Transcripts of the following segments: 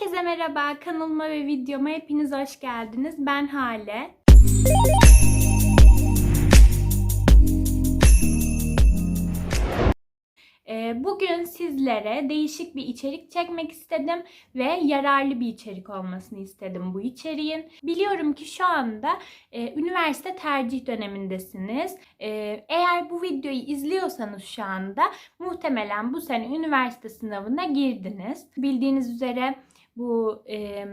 Herkese merhaba. Kanalıma ve videoma hepiniz hoş geldiniz. Ben Hale. Ee, Bugün sizlere değişik bir içerik çekmek istedim ve yararlı bir içerik olmasını istedim bu içeriğin. Biliyorum ki şu anda e, üniversite tercih dönemindesiniz. E, eğer bu videoyu izliyorsanız şu anda muhtemelen bu sene üniversite sınavına girdiniz. Bildiğiniz üzere bu e,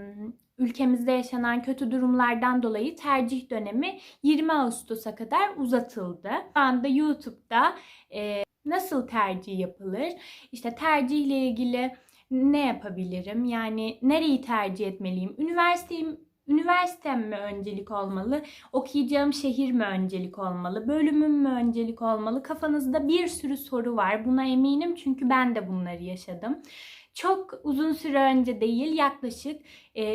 ülkemizde yaşanan kötü durumlardan dolayı tercih dönemi 20 Ağustos'a kadar uzatıldı. Şu anda YouTube'da e, nasıl tercih yapılır? İşte tercihle ilgili ne yapabilirim? Yani nereyi tercih etmeliyim? Üniversiteyim Üniversitem mi öncelik olmalı? Okuyacağım şehir mi öncelik olmalı? Bölümüm mü öncelik olmalı? Kafanızda bir sürü soru var. Buna eminim çünkü ben de bunları yaşadım. Çok uzun süre önce değil yaklaşık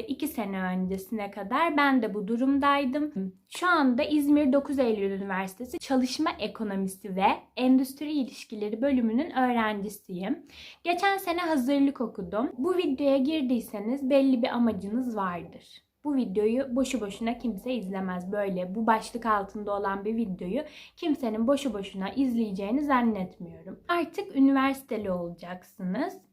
2 sene öncesine kadar ben de bu durumdaydım. Şu anda İzmir 9 Eylül Üniversitesi Çalışma Ekonomisi ve Endüstri İlişkileri bölümünün öğrencisiyim. Geçen sene hazırlık okudum. Bu videoya girdiyseniz belli bir amacınız vardır. Bu videoyu boşu boşuna kimse izlemez. Böyle bu başlık altında olan bir videoyu kimsenin boşu boşuna izleyeceğini zannetmiyorum. Artık üniversiteli olacaksınız.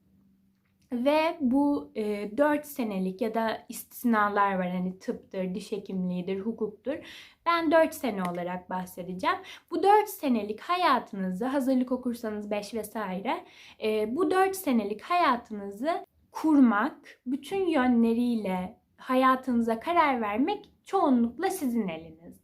Ve bu e, 4 senelik ya da istisnalar var hani tıptır, diş hekimliğidir, hukuktur. Ben 4 sene olarak bahsedeceğim. Bu 4 senelik hayatınızı hazırlık okursanız 5 vesaire e, bu 4 senelik hayatınızı kurmak, bütün yönleriyle hayatınıza karar vermek çoğunlukla sizin elinizde.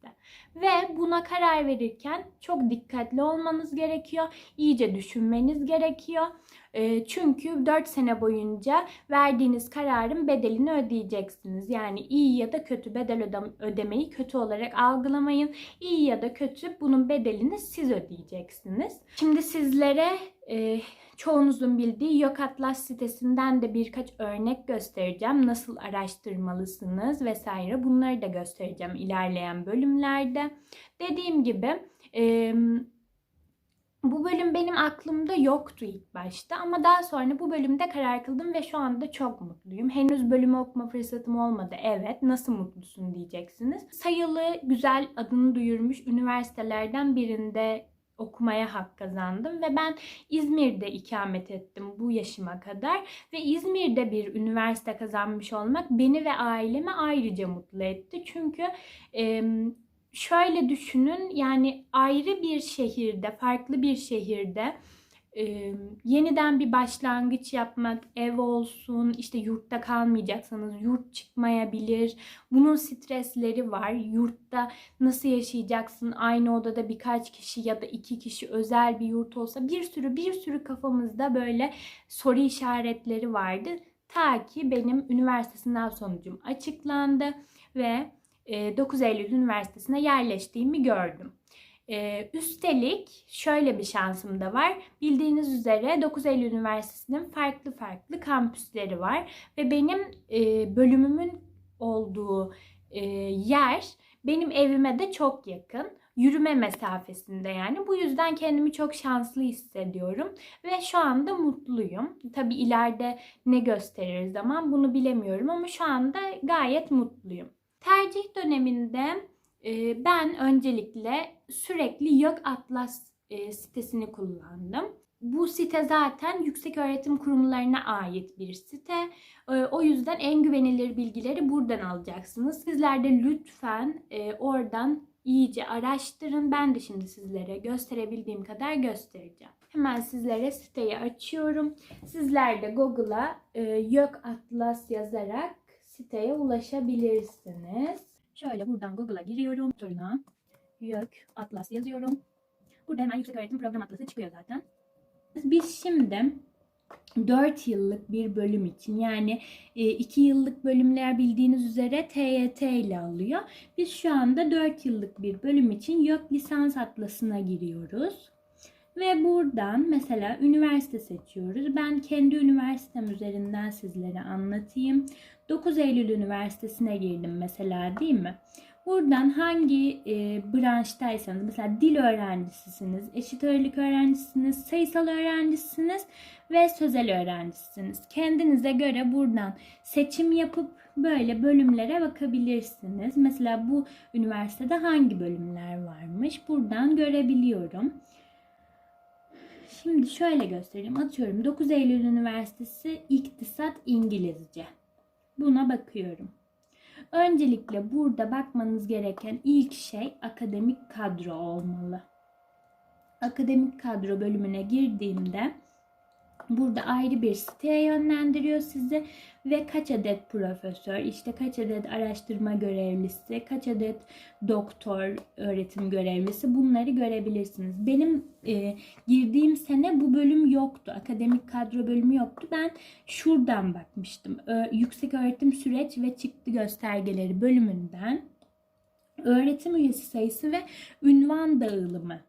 Ve buna karar verirken çok dikkatli olmanız gerekiyor. İyice düşünmeniz gerekiyor. E, çünkü 4 sene boyunca verdiğiniz kararın bedelini ödeyeceksiniz. Yani iyi ya da kötü bedel ödemeyi kötü olarak algılamayın. İyi ya da kötü bunun bedelini siz ödeyeceksiniz. Şimdi sizlere e, çoğunuzun bildiği Yok Atlas sitesinden de birkaç örnek göstereceğim. Nasıl araştırmalısınız vesaire bunları da göstereceğim ilerleyen bölümlerde. Dediğim gibi e, bu bölüm benim aklımda yoktu ilk başta ama daha sonra bu bölümde karar kıldım ve şu anda çok mutluyum. Henüz bölümü okuma fırsatım olmadı. Evet, nasıl mutlusun diyeceksiniz. Sayılı, güzel adını duyurmuş üniversitelerden birinde okumaya hak kazandım ve ben İzmir'de ikamet ettim bu yaşıma kadar ve İzmir'de bir üniversite kazanmış olmak beni ve ailemi ayrıca mutlu etti. Çünkü e, şöyle düşünün yani ayrı bir şehirde, farklı bir şehirde e, yeniden bir başlangıç yapmak, ev olsun, işte yurtta kalmayacaksanız yurt çıkmayabilir. Bunun stresleri var. Yurtta nasıl yaşayacaksın? Aynı odada birkaç kişi ya da iki kişi özel bir yurt olsa bir sürü bir sürü kafamızda böyle soru işaretleri vardı. Ta ki benim üniversite sınav sonucum açıklandı ve 9 Eylül Üniversitesi'ne yerleştiğimi gördüm. Ee, üstelik şöyle bir şansım da var. Bildiğiniz üzere 9 Eylül Üniversitesi'nin farklı farklı kampüsleri var ve benim e, bölümümün olduğu e, yer benim evime de çok yakın. Yürüme mesafesinde yani. Bu yüzden kendimi çok şanslı hissediyorum ve şu anda mutluyum. Tabii ileride ne gösterir zaman bunu bilemiyorum ama şu anda gayet mutluyum. Tercih döneminde e, ben öncelikle sürekli Yok Atlas e, sitesini kullandım. Bu site zaten yüksek öğretim kurumlarına ait bir site. E, o yüzden en güvenilir bilgileri buradan alacaksınız. Sizler de lütfen oradan iyice araştırın. Ben de şimdi sizlere gösterebildiğim kadar göstereceğim. Hemen sizlere siteyi açıyorum. Sizler de Google'a Yok Atlas yazarak siteye ulaşabilirsiniz. Şöyle buradan Google'a giriyorum. Turuna YÖK Atlas yazıyorum. Burada hemen yüksek öğretim program atlası çıkıyor zaten. Biz şimdi 4 yıllık bir bölüm için yani 2 e, yıllık bölümler bildiğiniz üzere TYT ile alıyor. Biz şu anda 4 yıllık bir bölüm için YÖK lisans atlasına giriyoruz. Ve buradan mesela üniversite seçiyoruz. Ben kendi üniversitem üzerinden sizlere anlatayım. 9 Eylül Üniversitesi'ne girdim mesela değil mi? Buradan hangi e, branştaysanız mesela dil öğrencisisiniz, eşit ağırlık öğrencisiniz, sayısal öğrencisiniz ve sözel öğrencisiniz. Kendinize göre buradan seçim yapıp böyle bölümlere bakabilirsiniz. Mesela bu üniversitede hangi bölümler varmış buradan görebiliyorum. Şimdi şöyle göstereyim. Atıyorum 9 Eylül Üniversitesi İktisat İngilizce. Buna bakıyorum. Öncelikle burada bakmanız gereken ilk şey akademik kadro olmalı. Akademik kadro bölümüne girdiğimde burada ayrı bir siteye yönlendiriyor sizi ve kaç adet profesör, işte kaç adet araştırma görevlisi, kaç adet doktor, öğretim görevlisi bunları görebilirsiniz. Benim e, girdiğim sene bu bölüm yoktu. Akademik kadro bölümü yoktu. Ben şuradan bakmıştım. Ö, yüksek öğretim süreç ve çıktı göstergeleri bölümünden öğretim üyesi sayısı ve ünvan dağılımı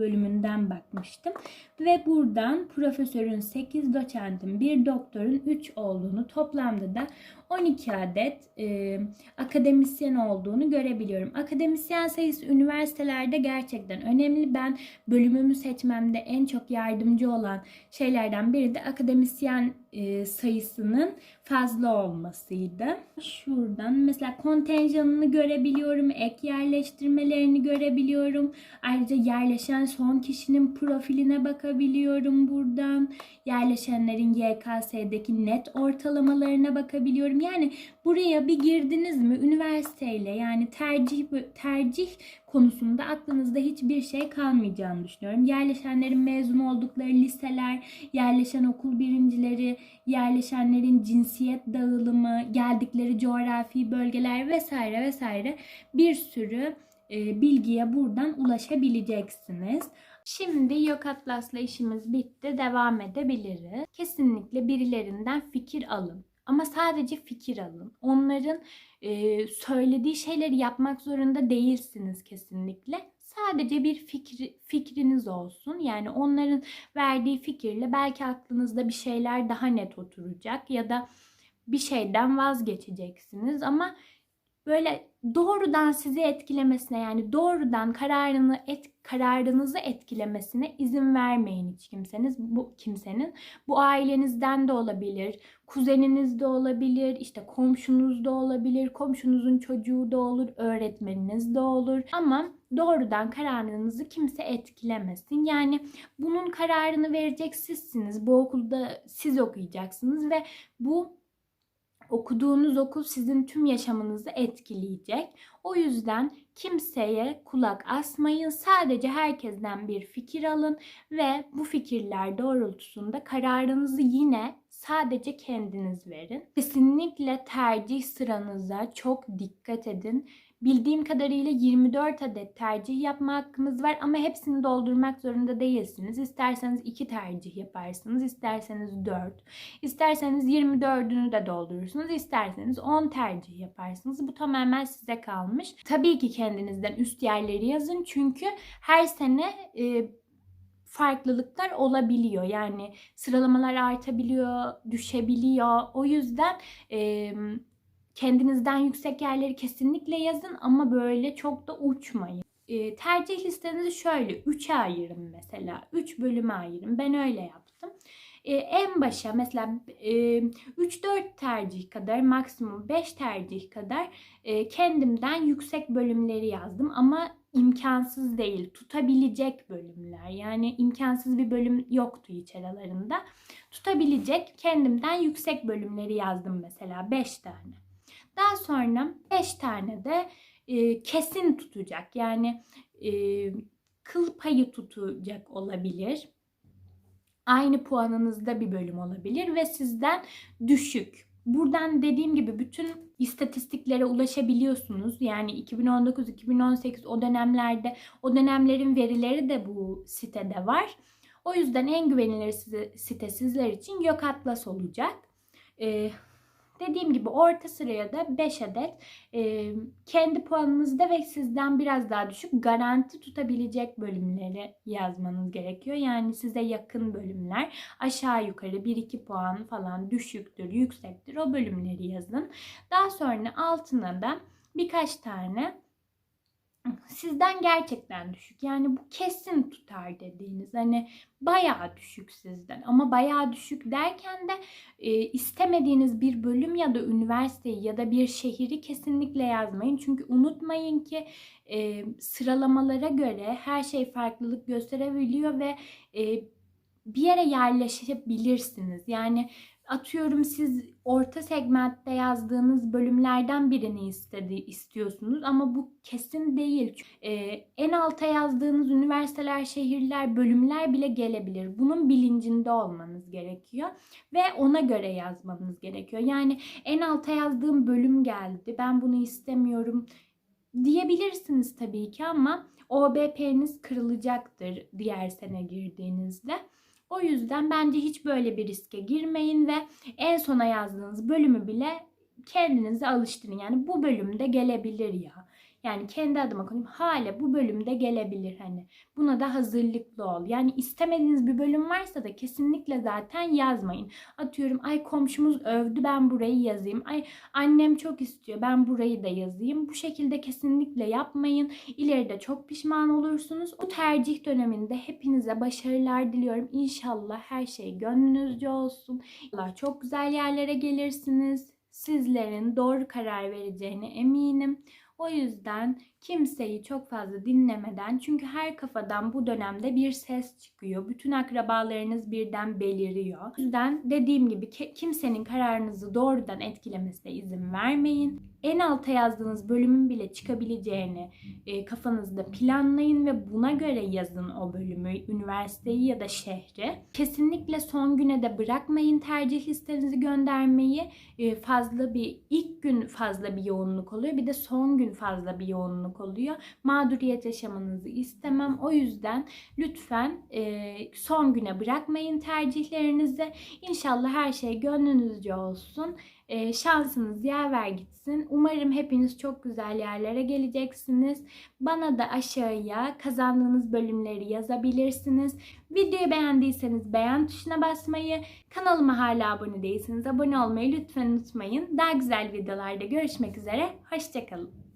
bölümünden bakmıştım. Ve buradan profesörün 8, doçentin 1, doktorun 3 olduğunu toplamda da 12 adet e, akademisyen olduğunu görebiliyorum. Akademisyen sayısı üniversitelerde gerçekten önemli. Ben bölümümü seçmemde en çok yardımcı olan şeylerden biri de akademisyen e, sayısının fazla olmasıydı. Şuradan mesela kontenjanını görebiliyorum, ek yerleştirmelerini görebiliyorum. Ayrıca yerleşen son kişinin profiline bakabiliyorum buradan. Yerleşenlerin YKS'deki net ortalamalarına bakabiliyorum. Yani buraya bir girdiniz mi üniversiteyle yani tercih tercih konusunda aklınızda hiçbir şey kalmayacağını düşünüyorum. Yerleşenlerin mezun oldukları liseler, yerleşen okul birincileri, yerleşenlerin cinsiyet dağılımı, geldikleri coğrafi bölgeler vesaire vesaire bir sürü e, bilgiye buradan ulaşabileceksiniz. Şimdi Yok Atlas'la işimiz bitti. Devam edebiliriz. Kesinlikle birilerinden fikir alın. Ama sadece fikir alın. Onların e, söylediği şeyleri yapmak zorunda değilsiniz kesinlikle. Sadece bir fikri, fikriniz olsun. Yani onların verdiği fikirle belki aklınızda bir şeyler daha net oturacak ya da bir şeyden vazgeçeceksiniz ama böyle doğrudan sizi etkilemesine yani doğrudan kararını et, kararınızı etkilemesine izin vermeyin hiç kimseniz. Bu kimsenin bu ailenizden de olabilir kuzeniniz de olabilir işte komşunuz da olabilir komşunuzun çocuğu da olur öğretmeniniz de olur. Ama doğrudan kararınızı kimse etkilemesin. Yani bunun kararını verecek sizsiniz. Bu okulda siz okuyacaksınız ve bu okuduğunuz okul sizin tüm yaşamınızı etkileyecek. O yüzden kimseye kulak asmayın. Sadece herkesten bir fikir alın ve bu fikirler doğrultusunda kararınızı yine sadece kendiniz verin. Kesinlikle tercih sıranıza çok dikkat edin. Bildiğim kadarıyla 24 adet tercih yapma hakkımız var ama hepsini doldurmak zorunda değilsiniz. İsterseniz 2 tercih yaparsınız, isterseniz 4, isterseniz 24'ünü de doldurursunuz, isterseniz 10 tercih yaparsınız. Bu tamamen size kalmış. Tabii ki kendinizden üst yerleri yazın çünkü her sene e, farklılıklar olabiliyor. Yani sıralamalar artabiliyor, düşebiliyor. O yüzden e, kendinizden yüksek yerleri kesinlikle yazın ama böyle çok da uçmayın. E, tercih listenizi şöyle 3'e ayırın mesela. 3 bölüme ayırın. Ben öyle yaptım. E, en başa mesela e, 3-4 tercih kadar maksimum 5 tercih kadar e, kendimden yüksek bölümleri yazdım ama imkansız değil tutabilecek bölümler yani imkansız bir bölüm yoktu hiç aralarında tutabilecek kendimden yüksek bölümleri yazdım mesela 5 tane. Daha sonra 5 tane de e, kesin tutacak. Yani e, kıl payı tutacak olabilir. Aynı puanınızda bir bölüm olabilir ve sizden düşük. Buradan dediğim gibi bütün istatistiklere ulaşabiliyorsunuz. Yani 2019-2018 o dönemlerde o dönemlerin verileri de bu sitede var. O yüzden en güvenilir site sizler için Gök Atlas olacak. Ee, Dediğim gibi orta sıraya da 5 adet e, kendi puanınızda ve sizden biraz daha düşük garanti tutabilecek bölümleri yazmanız gerekiyor. Yani size yakın bölümler aşağı yukarı 1-2 puan falan düşüktür, yüksektir o bölümleri yazın. Daha sonra altına da birkaç tane sizden gerçekten düşük. Yani bu kesin tutar dediğiniz hani bayağı düşük sizden ama bayağı düşük derken de e, istemediğiniz bir bölüm ya da üniversiteyi ya da bir şehri kesinlikle yazmayın. Çünkü unutmayın ki e, sıralamalara göre her şey farklılık gösterebiliyor ve e, bir yere yerleşebilirsiniz. Yani atıyorum siz orta segmentte yazdığınız bölümlerden birini istedi, istiyorsunuz ama bu kesin değil. Ee, en alta yazdığınız üniversiteler, şehirler, bölümler bile gelebilir. Bunun bilincinde olmanız gerekiyor ve ona göre yazmanız gerekiyor. Yani en alta yazdığım bölüm geldi. Ben bunu istemiyorum diyebilirsiniz tabii ki ama OBP'niz kırılacaktır diğer sene girdiğinizde. O yüzden bence hiç böyle bir riske girmeyin ve en sona yazdığınız bölümü bile kendinize alıştırın. Yani bu bölümde gelebilir ya. Yani kendi adıma konuşayım. Hala bu bölümde gelebilir hani. Buna da hazırlıklı ol. Yani istemediğiniz bir bölüm varsa da kesinlikle zaten yazmayın. Atıyorum ay komşumuz övdü ben burayı yazayım. Ay annem çok istiyor ben burayı da yazayım. Bu şekilde kesinlikle yapmayın. İleride çok pişman olursunuz. Bu tercih döneminde hepinize başarılar diliyorum. İnşallah her şey gönlünüzce olsun. Allah çok güzel yerlere gelirsiniz. Sizlerin doğru karar vereceğine eminim. O yüzden kimseyi çok fazla dinlemeden çünkü her kafadan bu dönemde bir ses çıkıyor. Bütün akrabalarınız birden beliriyor. O yüzden dediğim gibi kimsenin kararınızı doğrudan etkilemesine izin vermeyin. En alta yazdığınız bölümün bile çıkabileceğini e, kafanızda planlayın ve buna göre yazın o bölümü, üniversiteyi ya da şehri. Kesinlikle son güne de bırakmayın tercih listenizi göndermeyi. E, fazla bir ilk gün fazla bir yoğunluk oluyor. Bir de son gün fazla bir yoğunluk oluyor. Mağduriyet yaşamanızı istemem. O yüzden lütfen e, son güne bırakmayın tercihlerinizi. İnşallah her şey gönlünüzce olsun. E, şansınız yaver gitsin. Umarım hepiniz çok güzel yerlere geleceksiniz. Bana da aşağıya kazandığınız bölümleri yazabilirsiniz. Videoyu beğendiyseniz beğen tuşuna basmayı, kanalıma hala abone değilseniz abone olmayı lütfen unutmayın. Daha güzel videolarda görüşmek üzere. Hoşçakalın.